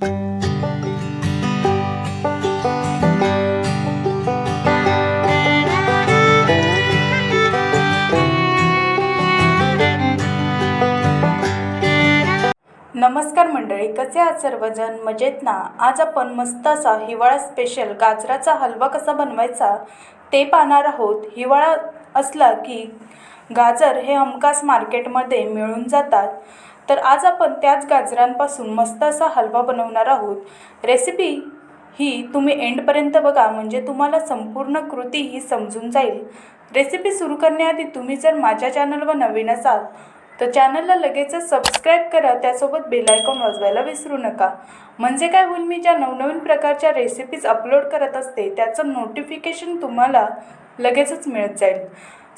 नमस्कार मंडळी कसे आहात सर्वजण? मजेत ना आज आपण मस्त असा हिवाळा स्पेशल गाजराचा हलवा कसा बनवायचा ते पाहणार आहोत. हिवाळा असला की गाजर हे हमखास मार्केटमध्ये मिळून जातात. तर आज आपण त्याच गाजरांपासून मस्त असा हलवा बनवणार आहोत. रेसिपी ही तुम्ही एंडपर्यंत बघा म्हणजे तुम्हाला संपूर्ण कृती ही समजून जाईल. रेसिपी सुरू करण्याआधी तुम्ही जर माझ्या चॅनलवर नवीन असाल तर चॅनलला लगेचच सबस्क्राईब करा त्यासोबत बेलायकॉन वाजवायला विसरू नका. म्हणजे काय होईल मी ज्या नवनवीन प्रकारच्या रेसिपीज अपलोड करत असते त्याचं नोटिफिकेशन तुम्हाला लगेचच मिळत जाईल.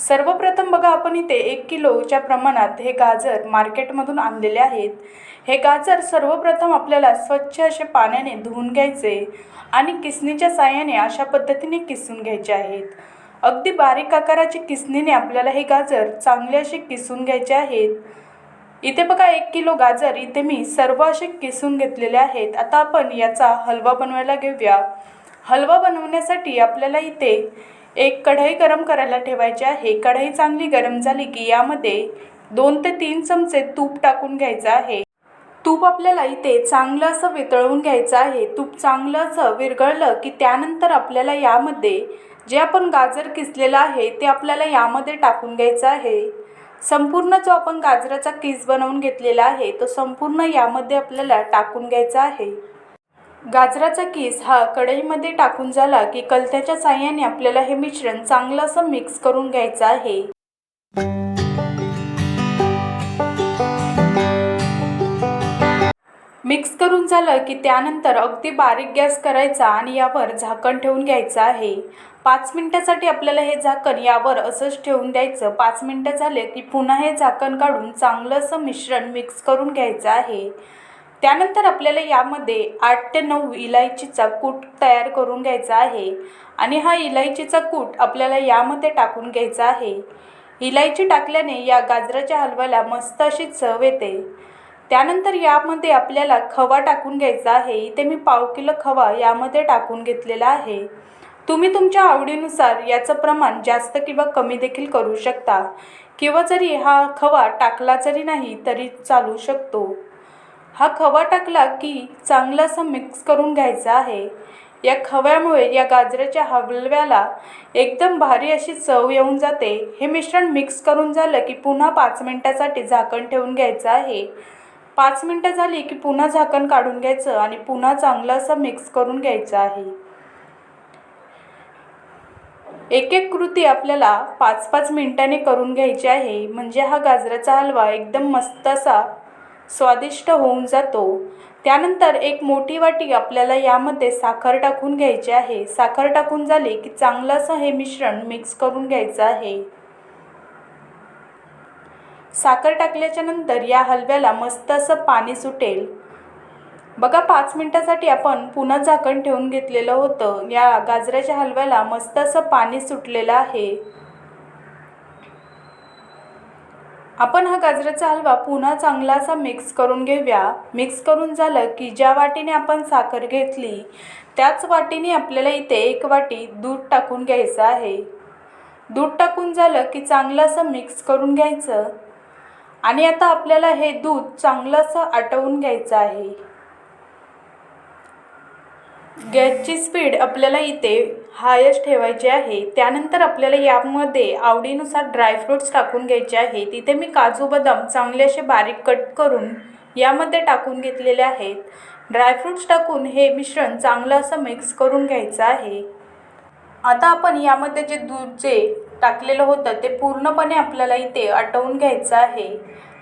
सर्वप्रथम बघा आपण इथे एक किलोच्या प्रमाणात हे गाजर मार्केटमधून आणलेले आहेत. हे गाजर सर्वप्रथम आपल्याला स्वच्छ असे पाण्याने धुवून घ्यायचे आणि किसणीच्या साह्याने अशा पद्धतीने किसून घ्यायचे आहेत. अगदी बारीक आकाराची किसणीने आपल्याला हे गाजर चांगले असे किसून घ्यायचे आहेत. इथे बघा एक किलो गाजर इथे मी सर्व असे किसून घेतलेले आहेत. आता आपण याचा हलवा बनवायला घेऊया. हलवा बनवण्यासाठी आपल्याला इथे एक कढई गरम करायला ठेवायची आहे. कढई चांगली गरम झाली की यामध्ये दोन ते तीन चमचे तूप टाकून घ्यायचं आहे. तूप आपल्याला इथे चांगलं असं वितळवून घ्यायचं आहे. तूप चांगलं असं विरघळलं की त्यानंतर आपल्याला यामध्ये जे आपण गाजर किसलेलं आहे ते आपल्याला यामध्ये टाकून घ्यायचं आहे. संपूर्ण जो आपण गाजराचा किस बनवून घेतलेला आहे तो संपूर्ण यामध्ये आपल्याला टाकून घ्यायचा आहे. गाजराचा किस हा कढईमध्ये टाकून झाला की कलत्याच्या साह्याने आपल्याला हे मिश्रण चांगलं असं मिक्स करून घ्यायचं आहे. मिक्स करून झालं की त्यानंतर अगदी बारीक गॅस करायचा आणि यावर झाकण ठेवून घ्यायचं आहे. पाच मिनटासाठी आपल्याला हे झाकण यावर असंच ठेवून द्यायचं. पाच मिनटं झाले की पुन्हा हे झाकण काढून चांगलं असं मिश्रण मिक्स करून घ्यायचं आहे. त्यानंतर आपल्याला यामध्ये आठ ते नऊ इलायचीचा कूट तयार करून घ्यायचा आहे. आणि हा इलायचीचा कूट आपल्याला यामध्ये टाकून घ्यायचा आहे. इलायची टाकल्याने या गाजराच्या हलव्याला मस्त अशी चव येते. त्यानंतर यामध्ये आपल्याला खवा टाकून घ्यायचा आहे. इथे मी पाव किलो खवा यामध्ये टाकून घेतलेला आहे. तुम्ही तुमच्या आवडीनुसार याचं प्रमाण जास्त किंवा कमी देखील करू शकता. किंवा जरी हा खवा टाकला जरी नाही तरी चालू शकतो. हा खवा टाकला की चांगला असं मिक्स करून घ्यायचा आहे. या खव्यामुळे या गाजराच्या हलव्याला एकदम भारी अशी चव येऊन जाते. हे मिश्रण मिक्स करून झालं की पुन्हा पाच मिनटासाठी झाकण ठेवून घ्यायचं आहे. पाच मिनटं झाली की पुन्हा झाकण काढून घ्यायचं आणि पुन्हा चांगलं असं मिक्स करून घ्यायचं आहे. एक एक कृती आपल्याला पाच पाच मिनिटांनी करून घ्यायची आहे. म्हणजे हा गाजराचा हलवा एकदम मस्त असा स्वादिष्ट होऊन जातो. त्यानंतर एक मोठी वाटी आपल्याला यामध्ये साखर टाकून घ्यायची आहे. साखर टाकून झाली की चांगलं असं हे मिश्रण मिक्स करून घ्यायचं आहे. साखर टाकल्याच्या नंतर या हलव्याला मस्त असं पाणी सुटेल. बघा पाच मिनटासाठी आपण पुन्हा झाकण ठेवून घेतलेलं होतं. या गाजराच्या हलव्याला मस्त असं पाणी सुटलेलं आहे. आपण हा गाजराचा हलवा पुन्हा चांगला असा मिक्स करून घेऊया. मिक्स करून झालं की ज्या वाटीने आपण साखर घेतली त्याच वाटीने आपल्याला इथे एक वाटी दूध टाकून घ्यायचं आहे. दूध टाकून झालं की चांगलं असं मिक्स करून घ्यायचं. आणि आता आपल्याला हे दूध चांगलं असं आटवून घ्यायचं आहे. गॅसची स्पीड आपल्याला इथे हायस्ट ठेवायचे आहे. त्यानंतर आपल्याला यामध्ये आवडीनुसार ड्रायफ्रूट्स टाकून घ्यायचे आहे. तिथे मी काजू बदाम चांगले असे बारीक कट करून यामध्ये टाकून घेतलेले आहेत. ड्रायफ्रूट्स टाकून हे मिश्रण चांगलं असं मिक्स करून घ्यायचं आहे. आता आपण यामध्ये जे दूध जे टाकलेलं होतं ते पूर्णपणे आपल्याला इथे आटवून घ्यायचं आहे.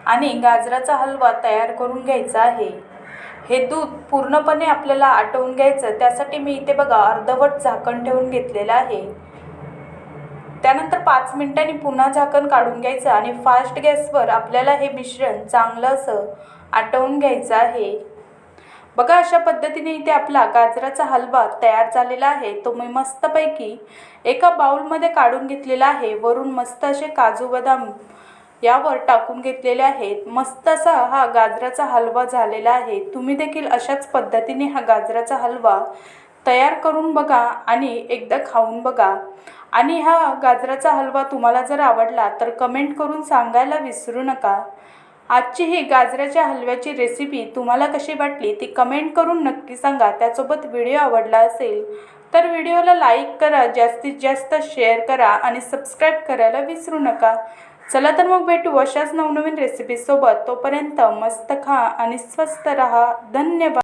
आणि गाजराचा हलवा तयार करून घ्यायचा आहे. हे दूध पूर्णपणे आपल्याला आटवून घ्यायचं. त्यासाठी मी इथे बघा अर्धवट झाकण ठेवून घेतलेलं आहे. त्यानंतर पाच मिनिटांनी पुन्हा झाकण काढून घ्यायचं आणि फास्ट गॅसवर आपल्याला हे मिश्रण चांगलं असं आटवून घ्यायचं आहे. बघा अशा पद्धतीने इथे आपला गाजराचा हलवा तयार झालेला आहे. तो मी मस्तपैकी एका बाउलमध्ये काढून घेतलेला आहे. वरून मस्त असे काजू बदाम यावर टाकून घेतलेले आहेत. मस्त असा हा गाजराचा हलवा झालेला आहे. तुम्ही देखील अशाच पद्धतीने हा गाजराचा हलवा तयार करून बघा आणि एकदा खाऊन बघा. आणि हा गाजराचा हलवा तुम्हाला जर आवडला तर कमेंट करून सांगायला विसरू नका. आजची ही गाजराच्या हलव्याची रेसिपी तुम्हाला कशी वाटली ती कमेंट करून नक्की सांगा. त्यासोबत व्हिडिओ आवडला असेल तर व्हिडिओला लाईक करा जास्तीत जास्त शेअर करा आणि सबस्क्राईब करायला विसरू नका. चला तर मग भेटू अशाच नवनवीन रेसिपीसोबत तोपर्यंत मस्त खा आणि स्वस्त रहा. धन्यवाद.